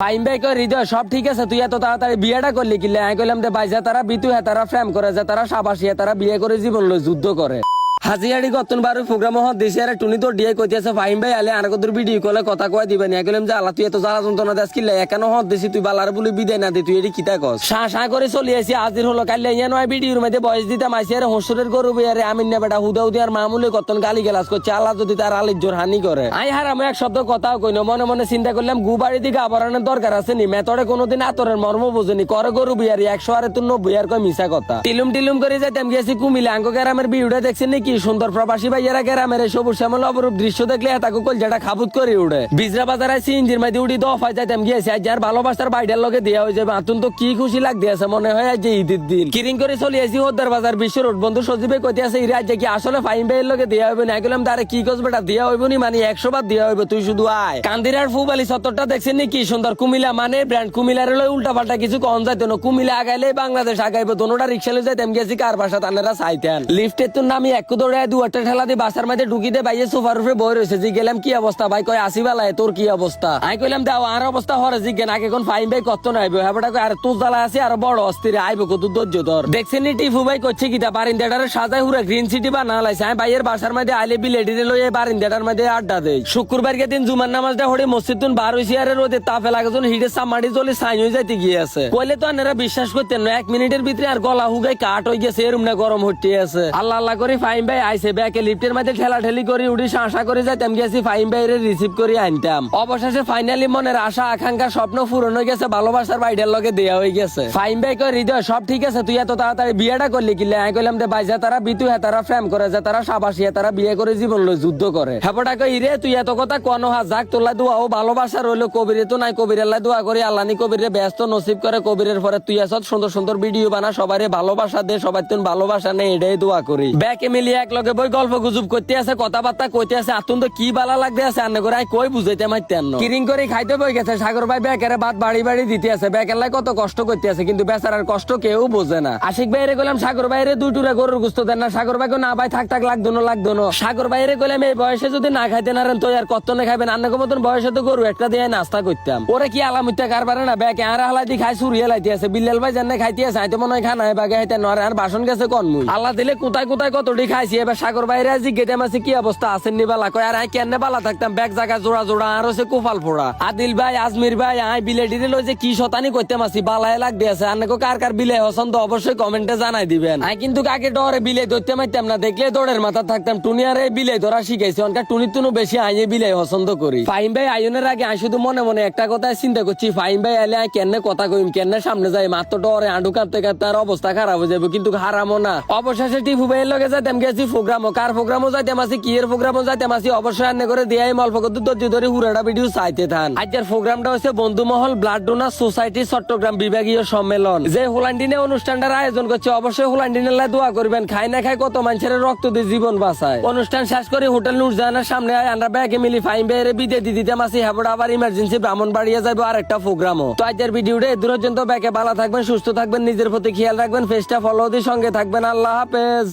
Fine ভাই কই হৃদয়, সব ঠিক আছে? তুই এত তাড়াতাড়ি বিয়েটা করলি কিলে আমি কইলাম যে বাইজা তারা বিতু হ্যাঁ তারা প্রেম করে, যে তারা সাবাসী তারা বিয়ে করে জীবন লই যুদ্ধ করে। হাজিয়াড়ি গতন বারো প্রোগ্রাম দিছে আর টুনি তো ডিয়ে কইতেছে, ফাহিম ভাই, আলে আর কত ভিডিও কলে কথা কয় দিবেন আমি কইলাম যে আল্লাহ তুই এত জ্বালা যন্ত্রণা দেশ কিলে একানো হত দিছি, তুই বালার বলে বিদায় না দি, তুই এটি কিতা কস? সা সা করে চলি আসি আজির হলো কাল ইয়া নয় ভিডিওর মধ্যে বয়স দিতে মাইছি আর হসুরের গরু বিয়ারে আমি না বেটা, হুদা হুদি আর মামুলি কতন গালি গেলাস করছে, আল্লাহ যদি তার আলির জোর হানি করে। আই হার, আমি এক শব্দ কথাও কই না, মনে মনে চিন্তা করলাম গু বাড়ি দিকে আবরণের দরকার আছে নি মেতরে কোনোদিন আতরের মর্ম বুঝেনি, করে গরু বিয়ারি একশো আরে তুই নব্বই আর কয় মিশা কথা। টিলুম টিলুম করে যাইতাম, গেছি কুমিলে আঙ্গ গ্রামের বিউটা দেখছেন নাকি? সুন্দর প্রবাসী ভাইয়ারা গ্রামের এই সবুজ শ্যামল অপরূপ দৃশ্য দেখলে তাকে কল যেটা খাবুত করে উড়ে। বিজরা বাজারে সিঞ্জির মাঝে উড়ি দফায় যাইতাম গিয়েছি। আজ যার ভালোবাসার বাইডার লগে দেওয়া হয়ে যাবে। আতুন তো কি খুশি লাগতে আছে, মনে হয় আজ ঈদের দিন। কিরিং করে চলে আসি হোদ্দার বাজার বিশ্ব রোড বন্ধু সজীবে কইতে আছে, ইরা, আজ কি আসলে ফাইন ভাইয়ের লগে দেওয়া হইবে না? গেলাম তারে কি কস বেটা দেওয়া হইব নি মানে একশো বার দেওয়া হইবে, তুই শুধু আয়। কান্দিরার ফুবালি সত্তরটা দেখছেন নি? কি সুন্দর কুমিলা মানে ব্র্যান্ড কুমিলার লই উল্টা পাল্টা কিছু কম যাইতো না। কুমিলা আগাইলে বাংলাদেশ আগাইবে, দোনোটা রিক্সা লই যাইতাম গেছি কার বাসা তানেরা চাইতেন। লিফটের তো নামি এক দৌড়ে দু একটা ঠেলা দিয়ে বাসার মধ্যে ঢুকি দে সোফার উপরে বই রয়েছে। জি গেলাম, কি অবস্থা? ভাই কয়, আসি তোর কি অবস্থা? আমি কইলাম, দাও, আর অবস্থা হরে জি গেন, আগে কোন ফাইন ভাই কত কয়, আর তোর জ্বালা আছে, আর বড় অস্থির কত ধৈর্য তোর দেখছেন নি টিফু ভাই করছে কি তা বারিন্দাটারে সাজাই, হুরা গ্রিন সিটি বা না লাইছে আমি ভাইয়ের বাসার মধ্যে আইলে বিলেডি লই বারিন্দাটার মধ্যে আড্ডা দেই। শুক্রবার কে দিন জুমার নামাজটা হড়ে মসজিদ তুন বার হইছি, আরে রোদে তাপে লাগে যখন হিটে সামাড়ি চলে সাইন হয়ে যাইতে গিয়ে আছে। কইলে তো আনেরা বিশ্বাস করতেন না, এক মিনিটের ভিতরে আর গলা হুগাই কাট হয়ে গেছে এরম না গরম হচ্ছে আছে। আল্লাহ আল্লাহ করে ফাইন ভাই আইছে ব্যাকে লিফটের মধ্যে ঠেলা ঠেলি করে, উড়ি আশা করে যাইতাম, গেছি ফাইন ভাইরে রিসিভ আনতাম। অবশেষে ফাইনালি মনের আশা, আকাঙ্ক্ষা, স্বপ্ন পূরণ হয়ে গেছে, ভালোবাসার বাইডার লগে দেয়া হয়ে গেছে। ফাইন ভাই হৃদয়, সব ঠিক আছে, তুই এত তাড়াতাড়ি বিয়েটা করলি কইলাম বাইজা তারা বিতু তারা করে তারা সাবাসী তারা বিয়ে করে জীবন লই যুদ্ধ করে। কই তুই এত কথা কোন হা, যাক তোলা দোয়া, ও ভালোবাসা রইল কবিরে তো নাই কবির আল্লাহ দোয়া করি আল্লাহ নি কবিরে ব্যস্ত নসিব করে, কবিরের পরে তুই আসত সুন্দর সুন্দর ভিডিও বানা, সবারে ভালোবাসা দে সবাই তুই ভালোবাসা নেই এটাই দোয়া করি। ব্যাকে মিলিয়ে এক লগে বই গল্প গুজব করতে আছে কথাবার্তা কইতে আছে আতুন তো কি বালা লাগতে আছে আন্নে করে আই কই বুঝাইতে মাইতেন কিরিং করে খাইতে বই গেছে সাগর ভাই ব্যাকেরে ভাত বাড়ি বাড়ি দিতে আছে ব্যাকের লাই কত কষ্ট করতে আছে কিন্তু বেচারার কষ্ট কেউ বোঝে না। আশিক ভাইরে গেলাম সাগর ভাইরে দুই টুরে গরুর গুস্ত দেন না সাগর ভাইকে না ভাই থাক থাক লাগতো না লাগতো না। সাগর ভাইরে গেলাম এই বয়সে যদি না খাইতে না তো আর কত না খাইবেন আন্নাকে মতন বয়সে তো গরু একটা দিয়ে নাস্তা করতাম। ওরে কি আলামিত্যা কারবারে না ব্যাকে আর হালাই দি খাই সুরিয়ে লাইতে আছে বিল্লাল ভাই জানে খাইতে আছে আইতো মনে হয় খানা বাগে হাইতে নরে আর বাসন গেছে কোন মুই আল্লাহ দিলে কোথায় কোথায় কতটি খাইছি। এবার সাগর বাইরে আজি গেতে মাসে কি অবস্থা আছেন নি বালা? কয়, আর আই কেন বালা থাকতাম? ব্যাগ জায়গা জোড়া জোড়া, আর হচ্ছে কুফাল ফোড়া। আদিল ভাই, আজমির ভাই, আই বিলে ডিলে লই যে কি শতানি করতে মাসি, বালায় লাগ দিয়েছে আর নাকো কার কার বিলে পছন্দ অবশ্যই কমেন্টে জানাই দিবেন। আই কিন্তু আগে ডরে বিলে ধরতে মারতাম না, দেখলে দৌড়ের মাথা থাকতাম। টুনি আর এই বিলে ধরা শিখাইছি, অনকা টুনি তুনু বেশি আইয়ে বিলে পছন্দ করি। ফাইম ভাই আয়নের আগে আমি শুধু মনে মনে একটা কথা চিন্তা করছি। ফাইম ভাই, আইলে আই কেন কথা কইম, কেন সামনে যাই? মাত্র ডরে, আঁডু কাঁপতে কাঁপতে আর অবস্থা খারাপ হয়ে যাবে কিন্তু হারামো না। অবশেষে টিফু ভাইয়ের লগে যাইতাম, গেছি প্রোগ্রামও কার প্রোগ্রামও যাইতাম আসি কি এর প্রোগ্রামও যাইতাম আসি অবশ্যই আন্নে করে দিয়াই অল্প কত ধৈর্য ধরে হুরাটা ভিডিও চাইতে থান। আজকের প্রোগ্রামটা হচ্ছে Bandhumahal blood donor society Chittagong বিভাগীয় সম্মেলন। যে হোলান্ডিনে অনুষ্ঠানটার আয়োজন করছে, অবশ্যই হোলান্ডিনের লাই দোয়া করবেন। খাই না খাই কত মানুষের রক্ত দিয়ে জীবন বাঁচায়। অনুষ্ঠান শেষ করে হোটেল নুরজাহানের সামনে আয়, আমরা ব্যাগে মিলি ফাইন বেড়ে বিদে দি দিতে মাসি হেবড়া আবার ইমার্জেন্সি ব্রাহ্মণ বাড়িয়ে যাব আর একটা প্রোগ্রামও। তো আজকের ভিডিওটা দূর পর্যন্ত ব্যাগে ভালো থাকবেন, সুস্থ থাকবেন, নিজের প্রতি খেয়াল রাখবেন ফেসটা ফলো দিয়ে সঙ্গে থাকবেন। আল্লাহ হাফেজ।